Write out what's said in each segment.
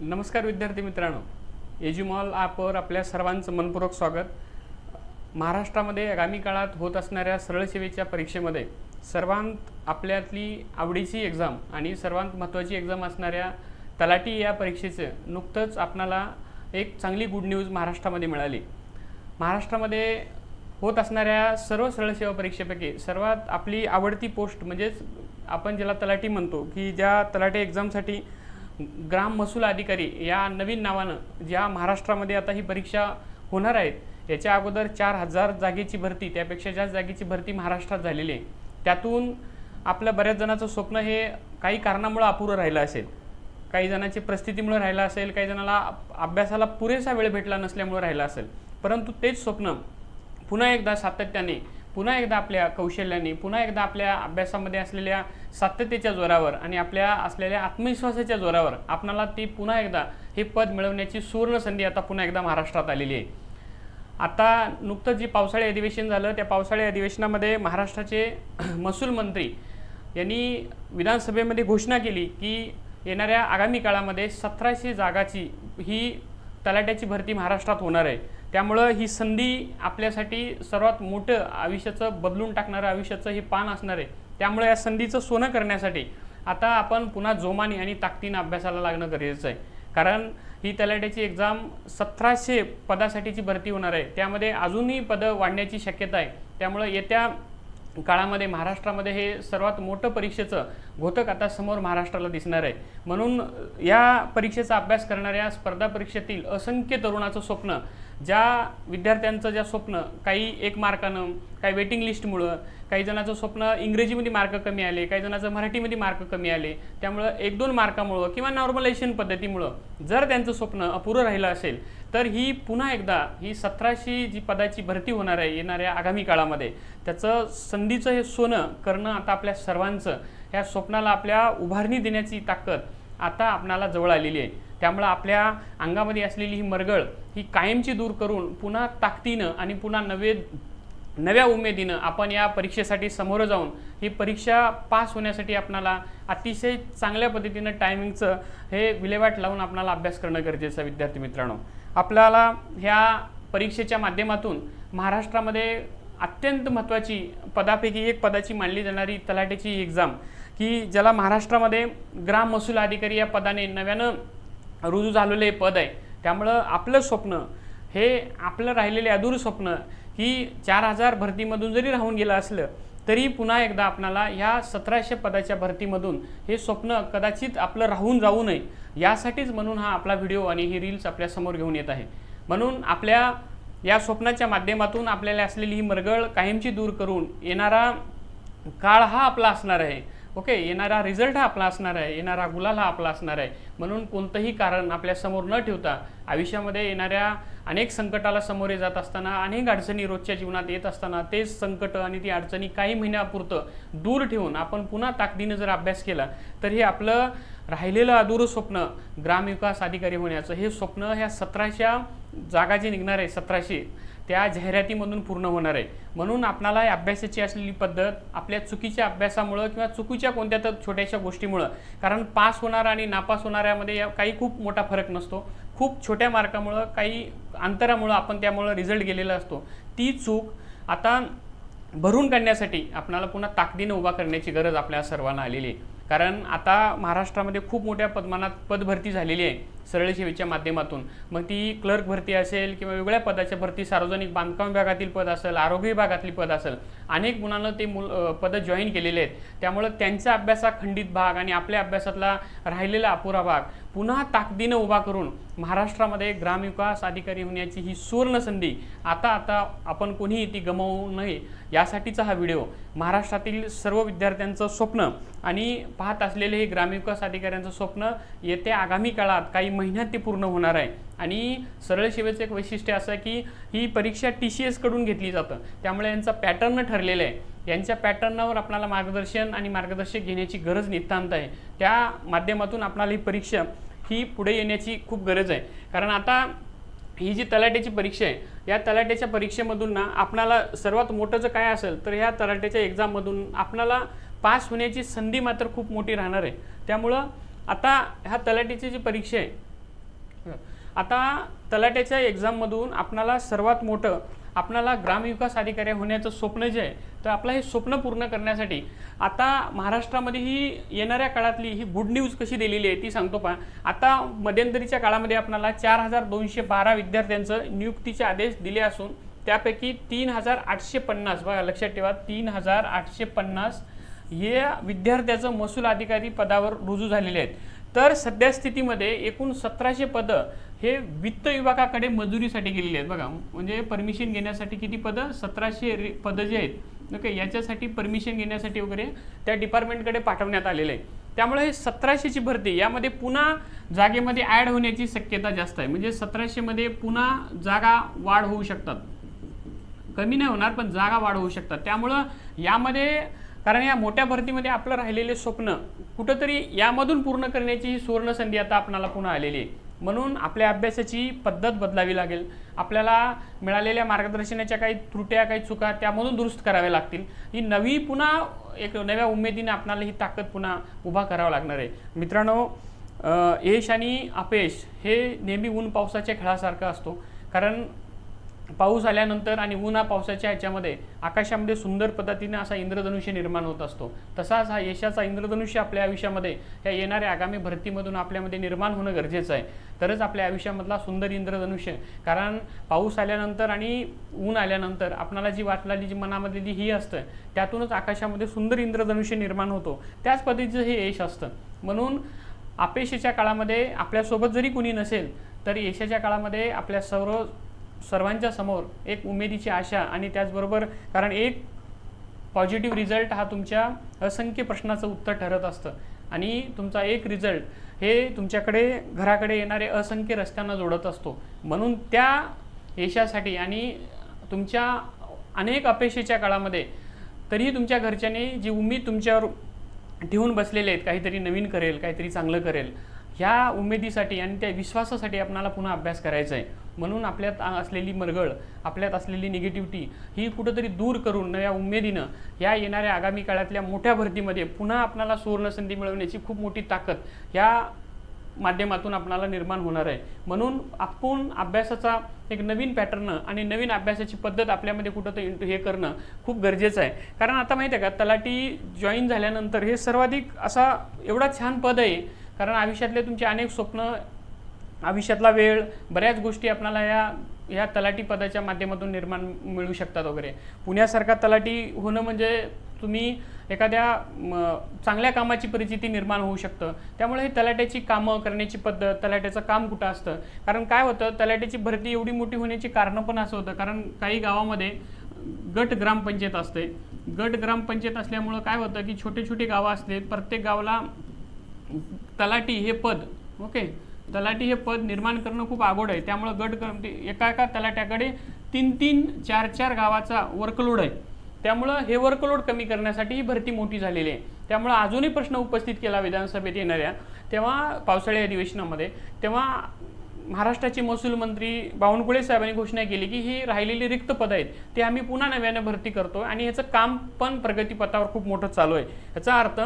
नमस्कार विद्यार्थी मित्रांनो. एज्युमॉल ॲपवर आपल्या सर्वांचं मनपूर्वक स्वागत. महाराष्ट्रामध्ये आगामी काळात होत असणाऱ्या सरळ सेवेच्या परीक्षेमध्ये सर्वांत आपल्यातली आवडीची एक्झाम आणि सर्वांत महत्त्वाची एक्झाम असणाऱ्या तलाठी या परीक्षेचं नुकतंच आपणाला एक चांगली गुड न्यूज महाराष्ट्रामध्ये मिळाली. महाराष्ट्रामध्ये होत असणाऱ्या सर्व सरळ सेवा परीक्षेपैकी सर्वात आपली आवडती पोस्ट म्हणजेच आपण ज्याला तलाठी म्हणतो की ज्या तलाठी एक्झामसाठी ग्राम महसूल अधिकारी या नवीन नावानं ज्या महाराष्ट्रामध्ये आता ही परीक्षा होणार आहेत याच्या अगोदर चार हजार जागेची भरती त्यापेक्षा जास्त जागेची भरती महाराष्ट्रात झालेली आहे त्यातून आपल्या बऱ्याच जणांचं स्वप्न हे काही कारणामुळं अपुरं राहिलं असेल. काही जणांची परिस्थितीमुळे राहिलं असेल काही जणाला अभ्यासाला पुरेसा वेळ भेटला नसल्यामुळे राहिलं असेल. परंतु तेच स्वप्न पुन्हा एकदा सातत्याने पुन्हा एकदा आपल्या कौशल्याने पुन्हा एकदा आपल्या अभ्यासामध्ये असलेल्या सातत्यतेच्या जोरावर आणि आपल्या असलेल्या आत्मविश्वासाच्या जोरावर आपणाला ती पुन्हा एकदा हे पद मिळवण्याची सुवर्ण संधी आता पुन्हा एकदा महाराष्ट्रात आलेली आहे. आता नुकतंच जे पावसाळी अधिवेशन झालं त्या पावसाळी अधिवेशनामध्ये महाराष्ट्राचे महसूल मंत्री यांनी विधानसभेमध्ये घोषणा केली की येणाऱ्या आगामी काळामध्ये सतराशे जागाची ही तलाट्याची भरती महाराष्ट्रात होणार आहे. त्यामुळं ही संधी आपल्यासाठी सर्वात मोठं आयुष्याचं बदलून टाकणारं आयुष्याचं हे पान असणार आहे. त्यामुळे या संधीचं सोनं करण्यासाठी आता आपण पुन्हा जोमाने आणि ताकदीनं अभ्यासाला लागणं गरजेचं आहे. कारण ही तलाट्याची एक्झाम सतराशे पदासाठीची भरती होणार आहे. त्यामध्ये अजूनही पदं वाढण्याची शक्यता आहे. त्यामुळं येत्या काळामध्ये महाराष्ट्रामध्ये हे सर्वात मोठं परीक्षेचं घोतक आता समोर महाराष्ट्राला दिसणार आहे. म्हणून या परीक्षेचा अभ्यास करणाऱ्या स्पर्धा परीक्षेतील असंख्य तरुणाचं स्वप्न ज्या विद्यार्थ्यांचं ज्या स्वप्न काही एक मार्कानं काही वेटिंग लिस्टमुळं काही जणाचं स्वप्न इंग्रजीमध्ये मार्क कमी आले काही जणाचं मराठीमध्ये मार्क कमी आले त्यामुळं एक दोन मार्कामुळं किंवा नॉर्मलायझेशन पद्धतीमुळं जर त्यांचं स्वप्न अपुरं राहिलं असेल तर ही पुन्हा एकदा ही सतराशे जी पदाची भरती होणार आहे येणाऱ्या आगामी काळामध्ये त्याचं संधीचं हे सोनं करणं आता आपल्या सर्वांचं ह्या स्वप्नाला आपल्या उभारणी देण्याची ताकद आता आपणाला जवळ आलेली आहे. त्यामुळं आपल्या अंगामध्ये असलेली ही मरगळ ही कायमची दूर करून पुन्हा ताकदीनं आणि पुन्हा नवे नव्या उमेदीनं आपण या परीक्षेसाठी समोर जाऊन ही परीक्षा पास होण्यासाठी आपणाला अतिशय चांगल्या पद्धतीनं टायमिंगचं हे विल्हेवाट लावून आपणाला अभ्यास करणं गरजेचं आहे विद्यार्थी मित्रांनो. आपल्याला ह्या परीक्षेच्या माध्यमातून महाराष्ट्रामध्ये अत्यंत महत्त्वाची पदापैकी एक पदाची मानली जाणारी तलाठ्याची एक्झाम की ज्याला महाराष्ट्रामध्ये ग्राम महसूल अधिकारी या पदाने नव्यानं रुजू झालेले हे पद आहे. त्यामुळं आपलं स्वप्न हे आपलं राहिलेले अधूर स्वप्न ही चार हजार भरतीमधून जरी राहून गेलं असलं तरी पुन्हा एकदा आपणाला ह्या सतराशे पदाच्या भरतीमधून हे स्वप्न कदाचित आपलं राहून जाऊ नये. यासाठीच म्हणून हा आपला व्हिडिओ आणि ही रील्स आपल्यासमोर घेऊन येत आहे. म्हणून आपल्या या स्वप्नाच्या माध्यमातून आपल्याला असलेली ही मरगळ कायमची दूर करून येणारा काळ हा आपला असणार आहे. ओके येणारा रिझल्ट हा आपला असणार आहे. येणारा गुलाल हा आपला असणार आहे. म्हणून कोणतंही कारण आपल्यासमोर न ठेवता आयुष्यामध्ये येणाऱ्या अनेक संकटाला सामोरे जात असताना अनेक अडचणी रोजच्या जीवनात येत असताना तेच संकट आणि ती अडचणी काही महिन्यापुरतं दूर ठेवून आपण पुन्हा ताकदीनं जर अभ्यास केला तर हे आपलं राहिलेलं अधुरं स्वप्न ग्रामविकास अधिकारी होण्याचं हे स्वप्न ह्या सतराशा जागा जे निघणार आहे सतराशे. त्या जाहिरातीमधून पूर्ण होणार आहे. म्हणून आपणाला अभ्यासाची असलेली पद्धत आपल्या चुकीच्या अभ्यासामुळं किंवा चुकीच्या कोणत्या तर छोट्याशा गोष्टीमुळं कारण पास होणारा आणि नापास होणाऱ्यामध्ये या- काही खूप मोठा फरक नसतो. खूप छोट्या मार्कामुळं काही अंतरामुळं आपण त्यामुळं रिझल्ट गेलेला असतो. ती चूक आता भरून काढण्यासाठी आपणाला पुन्हा ताकदीनं उभा करण्याची गरज आपल्या सर्वांना आलेली आहे. कारण आता महाराष्ट्रामध्ये खूप मोठ्या पदमानात पदभरती झालेली आहे सरळ सेवेच्या माध्यमातून. मग ती क्लर्क भरती असेल किंवा वेगळ्या पदाच्या भरती सार्वजनिक बांधकाम विभागातील पद असेल आरोग्य विभागातली पद असेल अनेक मुलांना ते मुल पदं जॉईन केलेले आहेत. त्यामुळं त्यांचा अभ्यासा खंडित भाग आणि आपल्या अभ्यासातला राहिलेला अपुरा भाग पुन्हा ताकदीनं उभा करून महाराष्ट्रामध्ये ग्रामविकास अधिकारी होण्याची ही सुवर्ण संधी आता आता आपण कोणीही ती गमावू नये यासाठीचा हा व्हिडिओ महाराष्ट्रातील सर्व विद्यार्थ्यांचं स्वप्न आणि पाहत असलेले हे ग्रामविकास अधिकाऱ्यांचं स्वप्न येत्या आगामी काळात काही महिन्यात ते पूर्ण होणार आहे. आणि सरळ सेवेचं एक वैशिष्ट्य असं आहे की ही परीक्षा टी सी एसकडून घेतली जातं. त्यामुळे यांचा पॅटर्न ठरलेलं आहे. यांच्या पॅटर्नावर आपणाला मार्गदर्शन आणि मार्गदर्शक घेण्याची गरज नितांत आहे. त्या माध्यमातून आपणाला ही परीक्षा ही पुढे येण्याची खूप गरज आहे. कारण आता ही जी तलाट्याची परीक्षा आहे या तलाट्याच्या परीक्षेमधून ना आपणाला सर्वात मोठं जर काय असेल तर ह्या तलाट्याच्या एक्झाममधून आपणाला पास होण्याची संधी मात्र खूप मोठी राहणार आहे. त्यामुळं आता ह्या तलाट्याची जी परीक्षा आहे आता तलाट्याच्या एक्झाममधून आपणाला सर्वात मोठं आपणाला ग्रामविकास अधिकारी होण्याचं स्वप्न जे आहे तर आपलं हे स्वप्न पूर्ण करण्यासाठी आता महाराष्ट्रामध्ये ही येणाऱ्या काळातली ही गुड न्यूज कशी दिलेली आहे ती सांगतो पहा. आता मध्यंतरीच्या काळामध्ये आपणाला चार हजार दोनशे बारा विद्यार्थ्यांचं नियुक्तीचे आदेश दिले असून त्यापैकी तीन हजार आठशे पन्नास बघा लक्षात ठेवा तीन हजार आठशे पन्नास हे विद्यार्थ्याचं महसूल अधिकारी पदावर रुजू झालेले आहेत. तर सध्या स्थितीमध्ये एकूण सतराशे पदं हे वित्त विभागाकडे मजुरीसाठी गेलेले आहेत. बघा म्हणजे परमिशन घेण्यासाठी किती पदं? सतराशे पदं जे आहेत ओके याच्यासाठी परमिशन घेण्यासाठी वगैरे त्या डिपार्टमेंटकडे पाठवण्यात आलेलं आहे त्यामुळे हे सतराशेची भरती यामध्ये पुन्हा जागेमध्ये ॲड होण्याची शक्यता जास्त आहे. म्हणजे सतराशेमध्ये पुन्हा जागा वाढ होऊ शकतात. कमी नाही होणार पण जागा वाढ होऊ शकतात. त्यामुळं यामध्ये कारण या मोठ्या भरतीमध्ये आपलं राहिलेले स्वप्न कुठंतरी यामधून पूर्ण करण्याची ही सुवर्णसंधी आता आपणाला पुन्हा आलेली आहे. म्हणून आपल्या अभ्यासाची पद्धत बदलावी लागेल. आपल्याला मिळालेल्या मार्गदर्शनाच्या काही त्रुट्या काही चुका त्यामधून दुरुस्त कराव्या लागतील. ही नवी पुन्हा एक नव्या उमेदीने आपणाला ही ताकद पुन्हा उभा करावा लागणार आहे. मित्रांनो यश आणि अपयश हे नेहमी ऊन पावसाच्या खेळासारखं असतो. कारण पाऊस आल्यानंतर आणि उन्हा पावसाच्या ह्याच्यामध्ये आकाशामध्ये सुंदर पद्धतीने असा इंद्रधनुष्य निर्माण होत असतो. तसाच हा यशाचा इंद्रधनुष्य आपल्या आयुष्यामध्ये या येणाऱ्या आगामी भरतीमधून आपल्यामध्ये निर्माण होणं गरजेचं आहे. तरच आपल्या आयुष्यामधला सुंदर इंद्रधनुष्य. कारण पाऊस आल्यानंतर आणि ऊन आल्यानंतर आपणाला जी वाटलेली जी मनामध्ये जी ही असतं त्यातूनच आकाशामध्ये सुंदर इंद्रधनुष्य निर्माण होतो. त्याच पद्धतीचं हे यश असतं. म्हणून अपेक्षेच्या काळामध्ये आपल्यासोबत जरी कोणी नसेल तरी यशाच्या काळामध्ये आपल्या सर्व सर्वांच्या समोर एक उमेदीची आशा आणि त्याचबरोबर कारण एक पॉझिटिव्ह रिझल्ट हा तुमच्या असंख्य प्रश्नाचं उत्तर ठरत असतं. आणि तुमचा एक रिझल्ट हे तुमच्याकडे घराकडे येणारे असंख्य रस्त्यांना जोडत असतो. म्हणून त्या यशासाठी आणि तुमच्या अनेक अपेक्षेच्या काळामध्ये तरीही तुमच्या घरच्यांनी जी उमेद तुमच्यावर ठेवून बसलेले आहेत काहीतरी नवीन करेल काहीतरी चांगलं करेल ह्या उमेदीसाठी आणि त्या विश्वासासाठी आपणाला पुन्हा अभ्यास करायचा आहे. म्हणून आपल्यात असलेली मरगळ आपल्यात असलेली निगेटिव्हिटी ही कुठंतरी दूर करून नव्या उमेदीनं या येणाऱ्या आगामी काळातल्या मोठ्या भरतीमध्ये पुन्हा आपणाला सुवर्णसंधी मिळवण्याची खूप मोठी ताकद ह्या माध्यमातून आपणाला निर्माण होणार आहे. म्हणून आपण अभ्यासाचा एक नवीन पॅटर्न आणि नवीन अभ्यासाची पद्धत आपल्यामध्ये कुठं तर हे करणं खूप गरजेचं आहे. कारण आता माहिती आहे का तलाठी जॉईन झाल्यानंतर हे सर्वाधिक असा एवढा छान पद आहे. कारण आयुष्यातले तुमचे अनेक स्वप्न आयुष्यातला वेळ बऱ्याच गोष्टी आपल्याला या ह्या तलाठी पदाच्या माध्यमातून निर्माण मिळू शकतात वगैरे. पुण्यासारखा तलाठी होणं म्हणजे तुम्ही एखाद्या म, चांगल्या कामाची परिस्थिती निर्माण होऊ शकतं. त्यामुळे हे तलाट्याची कामं करण्याची पद्धत तलाट्याचं काम कुठं असतं? कारण काय होतं तलाट्याची भरती एवढी मोठी होण्याची कारणं पण असं होतं. कारण काही गावामध्ये गट ग्रामपंचायत असते. गट ग्रामपंचायत असल्यामुळं काय होतं की छोटे छोटे गावं असते प्रत्येक गावाला तलाटी हे पद ओके? तलाठी हे पद निर्माण करणं खूप अवघड आहे. त्यामुळं गट एका एका तलाट्याकडे तीन तीन चार चार गावाचा वर्कलोड आहे. त्यामुळं हे वर्कलोड कमी करण्यासाठी ही भरती मोठी झालेली आहे. त्यामुळं अजूनही प्रश्न उपस्थित केला विधानसभेत येणाऱ्या. तेव्हा पावसाळी अधिवेशनामध्ये तेव्हा महाराष्ट्राचे महसूल मंत्री बावनकुळे साहेबांनी घोषणा केली की ही राहिलेली रिक्त पदं आहेत ते आम्ही पुन्हा नव्याने भरती करतो आणि ह्याचं काम पण प्रगतीपथावर खूप मोठं चालू आहे. याचा अर्थ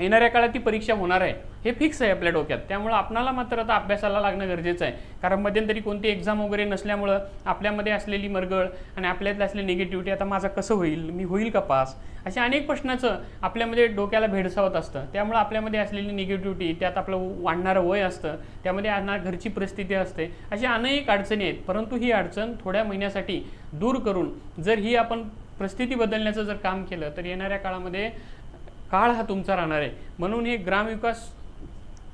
येणाऱ्या काळात ती परीक्षा होणार आहे. हे फिक्स आहे आपल्या डोक्यात. त्यामुळं आपणाला मात्र आता अभ्यासाला लागणं गरजेचं आहे. कारण मध्यंतरी कोणती एक्झाम वगैरे नसल्यामुळं आपल्यामध्ये असलेली मरगळ आणि आपल्यातले असलेली निगेटिव्हिटी आता माझं कसं होईल? मी होईल का पास? अशा अनेक प्रश्नाचं आपल्यामध्ये डोक्याला भेडसावत असतं. त्यामुळं आपल्यामध्ये असलेली निगेटिव्हिटी त्यात आपलं वाढणारं वय असतं. त्यामध्ये आणणार घरची परिस्थिती असते. अशा अनेक अडचणी आहेत. परंतु ही अडचण थोड्या महिन्यासाठी दूर करून जर ही आपण परिस्थिती बदलण्याचं जर काम केलं तर येणाऱ्या काळामध्ये काळ हा तुमचा राहणार आहे. म्हणून हे ग्रामविकास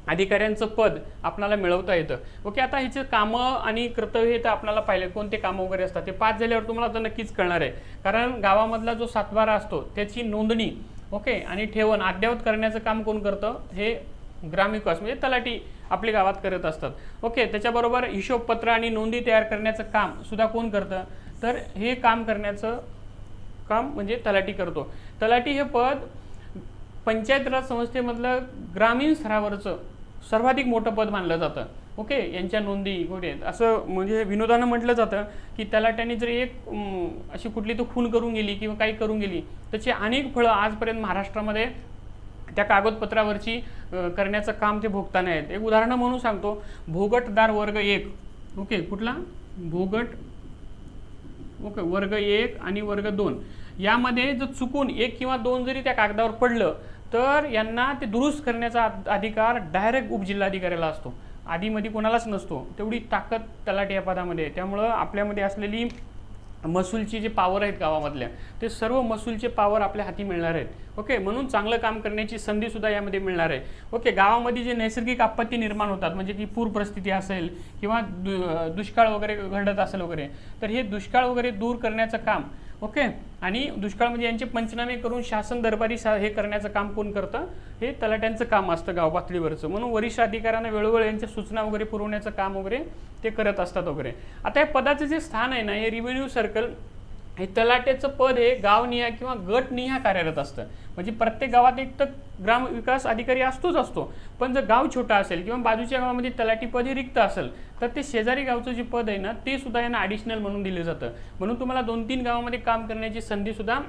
अधिकाऱ्यांचं पद आपणाला मिळवता येतं. ओके आता ह्याचे कामं आणि कर्तव्य हे तर आपल्याला पाहिले. कोणते कामं वगैरे असतात? ते पाच झाल्यावर तुम्हाला तर नक्कीच कळणार आहे. कारण गावामधला जो सातबारा असतो त्याची नोंदणी ओके आणि ठेवण अद्ययावत करण्याचं काम कोण करतं? हे ग्रामविकास म्हणजे तलाठी आपल्या गावात करत असतात. ओके त्याच्याबरोबर हिशोबपत्र आणि नोंदी तयार करण्याचं काम सुद्धा कोण करतं? तर हे काम करण्याचं काम म्हणजे तलाठी करतो. तलाठी हे पद पंचायत राज संस्थेमधलं ग्रामीण स्तरावरचं सर्वाधिक मोठं पद मानलं जातं. ओके? यांच्या नोंदी कुठे असं म्हणजे विनोदानं म्हटलं जातं की तलाट्याने जर एक अशी कुठली तो खून करून गेली किंवा काही करून गेली त्याची अनेक फळं आजपर्यंत महाराष्ट्रामध्ये त्या कागदपत्रावरची करण्याचं काम ते भोगताना आहेत. एक उदाहरण म्हणून सांगतो. भोगटदार वर्ग एक. ओके? कुठला? भोगट ओके वर्ग एक आणि वर्ग दोन. यामध्ये जर चुकून एक किंवा दोन जरी त्या कागदावर पडलं तर यांना ते दुरुस्त करण्याचा अधिकार डायरेक्ट उपजिल्हाधिकाऱ्याला असतो. आधीमध्ये कोणालाच नसतो. तेवढी ताकद तलाठी या पदामध्ये आहे. त्यामुळं आपल्यामध्ये असलेली महसूलची जे पावर आहेत गावामधल्या ते सर्व महसूलचे पावर आपल्या हाती मिळणार आहेत. ओके म्हणून चांगलं काम करण्याची संधी सुद्धा यामध्ये मिळणार आहे. ओके गावामध्ये जे नैसर्गिक आपत्ती निर्माण होतात म्हणजे की पूर परिस्थिती असेल किंवा दु दुष्काळ वगैरे घडत असेल वगैरे तर हे दुष्काळ वगैरे दूर करण्याचं काम ओके? आणि दुष्काळामध्ये यांचे पंचनामे करून शासन दरबारी सा हे करण्याचं काम कोण करतं? हे तलाट्यांचं काम असतं गाव पातळीवरचं. म्हणून वरिष्ठ अधिकाऱ्यांना वेळोवेळी यांच्या सूचना वगैरे पुरवण्याचं काम वगैरे ते करत असतात वगैरे. आता या पदाचं जे स्थान आहे ना हे रिव्हेन्यू सर्कल हे तलाट्याचं पद हे गावनिहाय किंवा गटनिहाय कार्यरत असतं. म्हणजे प्रत्येक गावात एक तर ग्राम विकास अधिकारी असतोच असतो. पण जर गाव छोटा असेल किंवा बाजूच्या गावामध्ये तलाठी पद हे रिक्त असेल तर ते शेजारी गावचं जे पद आहे ना ते सुद्धा यांना ॲडिशनल म्हणून दिलं जातं. म्हणून तुम्हाला दोन तीन गावामध्ये काम करण्याची संधी सुद्धा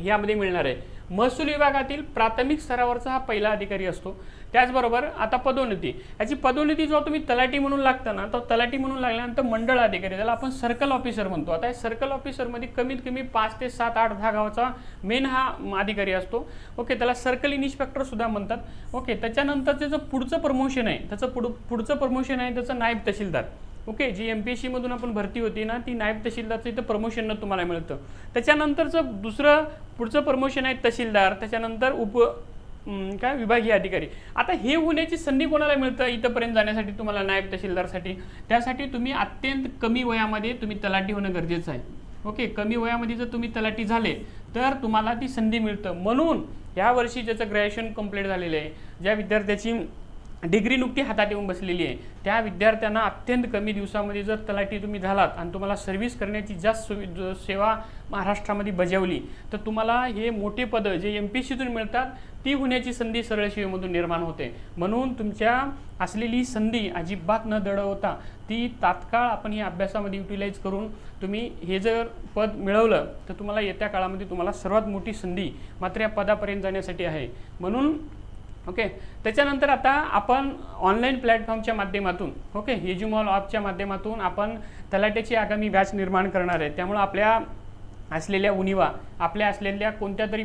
यामध्ये मिळणार आहे. महसूल विभागातील प्राथमिक स्तरावरचा हा पहिला अधिकारी असतो. त्याचबरोबर आता पदोन्नती. याची पदोन्नती जेव्हा तुम्ही तलाठी म्हणून लागता ना तर तलाठी म्हणून लागल्यानंतर मंडळ अधिकारी त्याला आपण सर्कल ऑफिसर म्हणतो. आता या सर्कल ऑफिसरमध्ये कमीत कमी पाच ते सात आठ दहा गावाचा मेन हा अधिकारी असतो. ओके त्याला सर्कल इन्स्पेक्टर सुद्धा म्हणतात. ओके त्याच्यानंतर त्याचं पुढचं प्रमोशन आहे त्याचं पुढ पुढचं प्रमोशन आहे त्याचं नायब तहसीलदार. Okay ji M P S सीमधून आपण भरती होती ना ती नायब तहसीलदारचं इथं प्रमोशननं तुम्हाला मिळतं. त्याच्यानंतरचं दुसरं पुढचं प्रमोशन आहे तहसीलदार त्याच्यानंतर उप काय विभागीय अधिकारी. आता हे होण्याची संधी कोणाला मिळतं? इथंपर्यंत जाण्यासाठी तुम्हाला नायब तहसीलदारसाठी. त्यासाठी तुम्ही अत्यंत कमी वयामध्ये तुम्ही तलाठी होणं गरजेचं आहे. ओके कमी वयामध्ये जर तुम्ही तलाठी झाले तर तुम्हाला ती संधी मिळतं. म्हणून या वर्षी ज्याचं ग्रॅज्युएशन कंप्लीट झालेलं आहे ज्या विद्यार्थ्याची डिग्री नुकती हातात येऊन बसलेली आहे. त्या विद्यार्थ्यांना अत्यंत कमी दिवसामध्ये जर तलाठी तुम्ही झालात आणि तुम्हाला सर्व्हिस करण्याची जास्त सुवि सेवा महाराष्ट्रामध्ये बजावली तर तुम्हाला हे मोठे पदं जे एम पी सीतून मिळतात ती होण्याची संधी सरळ सेवेमधून निर्माण होते. म्हणून तुमच्या असलेली संधी अजिबात न दडवता ती तात्काळ आपण या अभ्यासामध्ये युटिलाइज करून तुम्ही हे जर पद मिळवलं तर तुम्हाला येत्या काळामध्ये तुम्हाला सर्वात मोठी संधी मात्र या पदापर्यंत जाण्यासाठी आहे. म्हणून ओके त्याच्यानंतर आता आपण ऑनलाईन प्लॅटफॉर्मच्या माध्यमातून ओके येजुमॉल ॲपच्या माध्यमातून आपण तलाट्याची आगामी बॅच निर्माण करणार आहे. त्यामुळं आपल्या असलेल्या उणिवा आपल्या असलेल्या कोणत्या तरी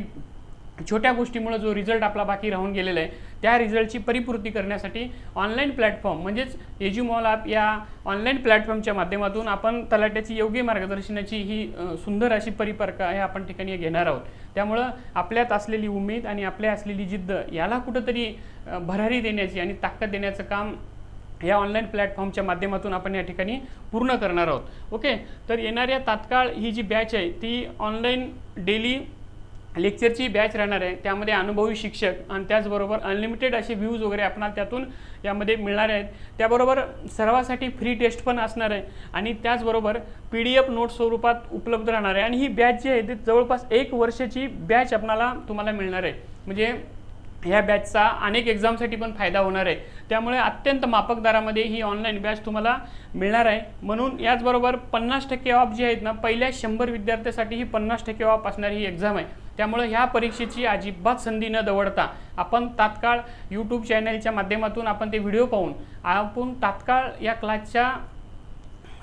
छोट्या गोष्टीमुळे जो रिझल्ट आपला बाकी राहून गेलेला आहे त्या रिझल्टची परिपूर्ती करण्यासाठी ऑनलाईन प्लॅटफॉर्म म्हणजेच एज्युमॉल ॲप या ऑनलाईन प्लॅटफॉर्मच्या माध्यमातून आपण तलाट्याची योग्य मार्गदर्शनाची ही सुंदर अशी परिपर्क आहे आपण ठिकाणी घेणार आहोत. त्यामुळं आपल्यात असलेली उमेद आणि आपल्या असलेली जिद्द याला कुठंतरी भरारी देण्याची आणि ताकद देण्याचं काम या ऑनलाईन प्लॅटफॉर्मच्या माध्यमातून आपण या ठिकाणी पूर्ण करणार आहोत. ओके तर येणाऱ्या तात्काळ ही जी बॅच आहे ती ऑनलाईन डेली लेक्चरची बॅच राहणार आहे. त्यामध्ये अनुभवी शिक्षक आणि त्याचबरोबर अनलिमिटेड असे व्ह्यूज वगैरे आपणाला त्यातून यामध्ये मिळणार आहेत. त्याबरोबर सर्वासाठी फ्री टेस्ट पण असणार आहे. आणि त्याचबरोबर पी डी एफ नोट स्वरूपात उपलब्ध राहणार आहे. आणि ही बॅच जी आहे ती जवळपास एक वर्षाची बॅच आपणाला तुम्हाला मिळणार आहे. म्हणजे ह्या बॅचचा अनेक एक्झामसाठी पण फायदा होणार आहे. त्यामुळे अत्यंत मापक दरामध्ये ही ऑनलाईन बॅच तुम्हाला मिळणार आहे. म्हणून याचबरोबर पन्नास टक्के ऑफ जी आहेत ना पहिल्या शंभर विद्यार्थ्यासाठी ही पन्नास टक्के ऑफ असणारी ही एक्झाम आहे. त्यामुळे ह्या परीक्षेची अजिबात संधी न दवडता आपण तात्काळ यूट्यूब चॅनलच्या माध्यमातून आपण ते व्हिडिओ पाहून आपण तात्काळ या क्लासच्या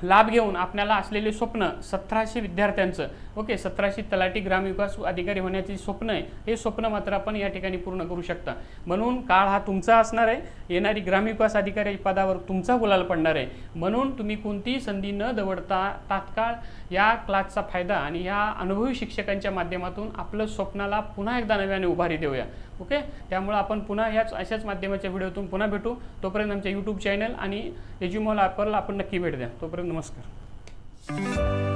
लाभ घेऊन आपल्याला असलेले स्वप्न सतराशे विद्यार्थ्यांचं ओके सतराशे तलाठी ग्रामविकास अधिकारी होण्याचे स्वप्न आहे. हे स्वप्न मात्र आपण या ठिकाणी पूर्ण करू शकता. म्हणून काळ हा तुमचा असणार आहे. येणारी ग्रामविकास अधिकारी पदावर तुमचा गुलाल पडणार आहे. म्हणून तुम्ही कोणतीही संधी न दवडता तात्काळ या क्लासचा फायदा आणि या अनुभवी शिक्षकांच्या माध्यमातून आपलं स्वप्नाला पुन्हा एकदा नव्याने उभारी देऊया. ओके? त्यामुळं आपण पुन्हा ह्याच अशाच माध्यमाच्या व्हिडिओतून पुन्हा भेटू. तोपर्यंत आमच्या यूट्यूब चॅनल आणि एज्युमॉल ॲपला आपण नक्की भेट द्या. तोपर्यंत नमस्कार.